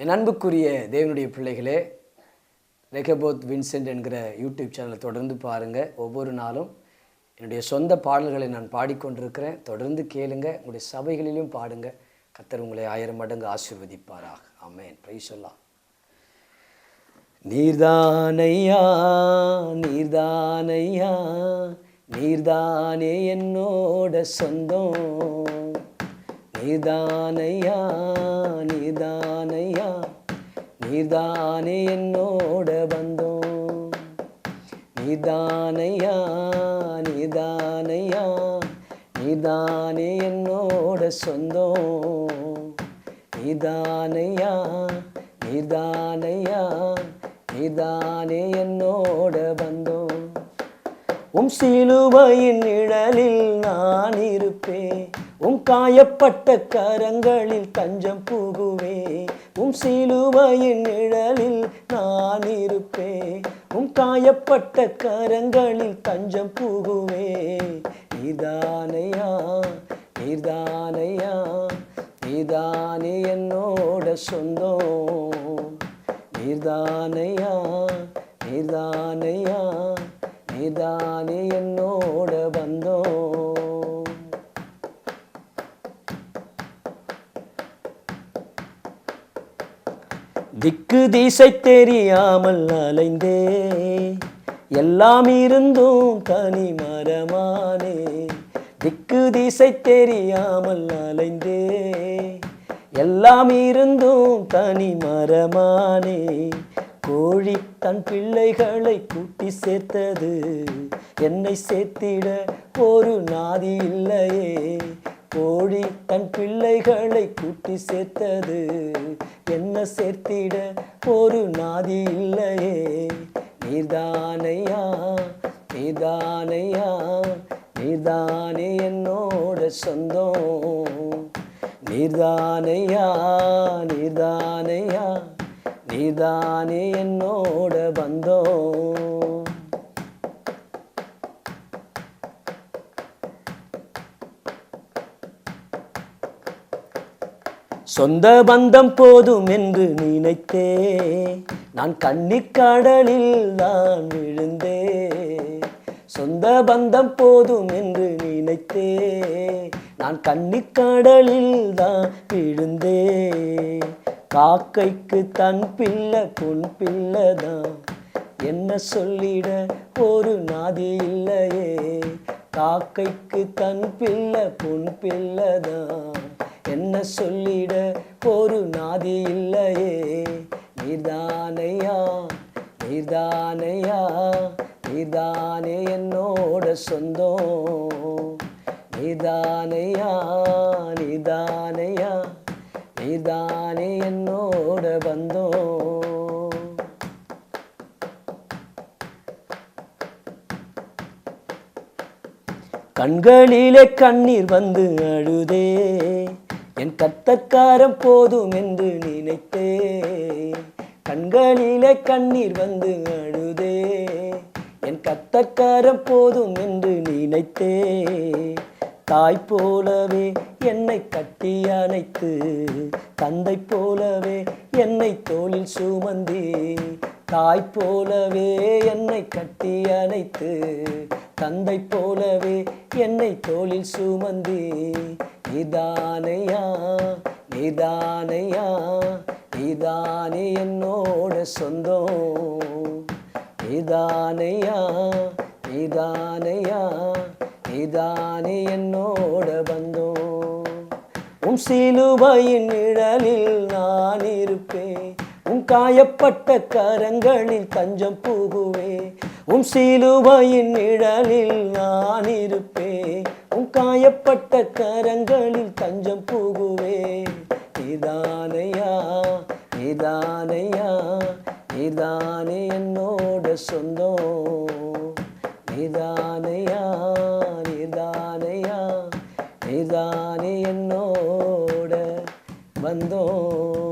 என் அன்புக்குரிய தேவனுடைய பிள்ளைகளே ரெகபோத் வின்சென்ட் என்கிற யூடியூப் சேனலை தொடர்ந்து பாருங்கள் ஒவ்வொரு நாளும் என்னுடைய சொந்த பாடல்களை நான் பாடிக்கொண்டிருக்கிறேன். தொடர்ந்து கேளுங்க உங்களுடைய சபைகளிலும் பாடுங்க. கத்தர் உங்களை ஆயிரம் மடங்கு ஆசீர்வதிப்பாராக. ஆமென். பிரை சொல்லலாம் நீர்தானையா நீர்தானையா நீர்தானே என்னோட சொந்தம். நீர்தானையா நீர்தானையா நீர்தானே என்னோட பந்தம். நீதானையா நீதானையா நீதானே என்னோட சொந்தம். நீதானையா நீதானையா நீதானே என்னோட பந்தம். உம் சிலுவையின் நிழலில் காயப்பட்ட கரங்களில் தஞ்சம் புகுவே உம் சிலுவையின் நிழலில் நான் இருப்பே. உம் காயப்பட்ட கரங்களில் தஞ்சம் புகுவே. நீதானையா நீதானையா நீதானே என்னோட சொந்தம். நீதானையா நீதானையா நீதானே என்னோட திக்கு திசை தெரியாமல் அலைந்தே. எல்லாம் இருந்தும் தனி மரமானே. திக்கு திசை தெரியாமல் அலைந்தே. எல்லாம் இருந்தும் தனி மரமானே. கோழி தன் பிள்ளைகளை கூட்டி சேர்த்தது. என்னை சேர்த்திட ஒரு நாதி இல்லையே. கோழி தன் பிள்ளைகளை கூட்டி சேர்த்தது. என்ன சேர்த்திட ஒரு நாதி இல்லையே. நீதானையா நீதானையா நீதானே என்னோட சொந்தம். நீர்தானையா நீர்தானையா நீதானே என்னோட பந்தோம். சொந்த பந்தம் போதும் என்று நினைத்தே நான் கண்ணிக்கடலில் தான் விழுந்தே சொந்த பந்தம் போதும் என்று நினைத்தே நான் கண்ணிக்கடலில் தான் விழுந்தே காக்கைக்கு தன் பிள்ளை பொன் பிள்ளைதான் என்ன சொல்லிட ஒரு நாதி இல்லையே. காக்கைக்கு தன் பிள்ளை பொன் பிள்ளைதான் என்ன சொல்லிட ஒரு நாதி இல்லையே? நீர்தானையா? நீர்தானையா? நீதானே என்னோட சொந்தம். நீதானையா நீதானையா நீதானே என்னோட பந்தம். கண்களிலே கண்ணீர் வந்து அழுதே. என் கத்தக்காரம் போதும் என்று நினைத்தே கண்களிலே கண்ணீர் வந்து அழுதே. என் கத்தக்காரம் போதும் என்று நினைத்தே தாய் போலவே என்னை கட்டி அணைத்து தந்தை போலவே என்னை தோளில் சுமந்தி தாய் போலவே என்னை கட்டி அணைத்து தந்தை போலவே என்னை தோளில் சுமந்தி நீதானையா நீதானையா நீதானே என்னோட சொந்தம். நீதானையா நீதானையா நீதானே என்னோட பந்தம். உம் சிலுவையின் நிழலில் நான் இருப்பேன். உம் காயப்பட்ட கரங்களில் தஞ்சம் புகுவே உம் சிலுவையின் நிழலில் நான் இருப்பேன். காயப்பட்ட கரங்களில் தஞ்சம் போகுவே. இதானையா இதானையா இதானே என்னோட சொந்தம். இதானையா இதானையா இதானே என்னோட வந்தோம்.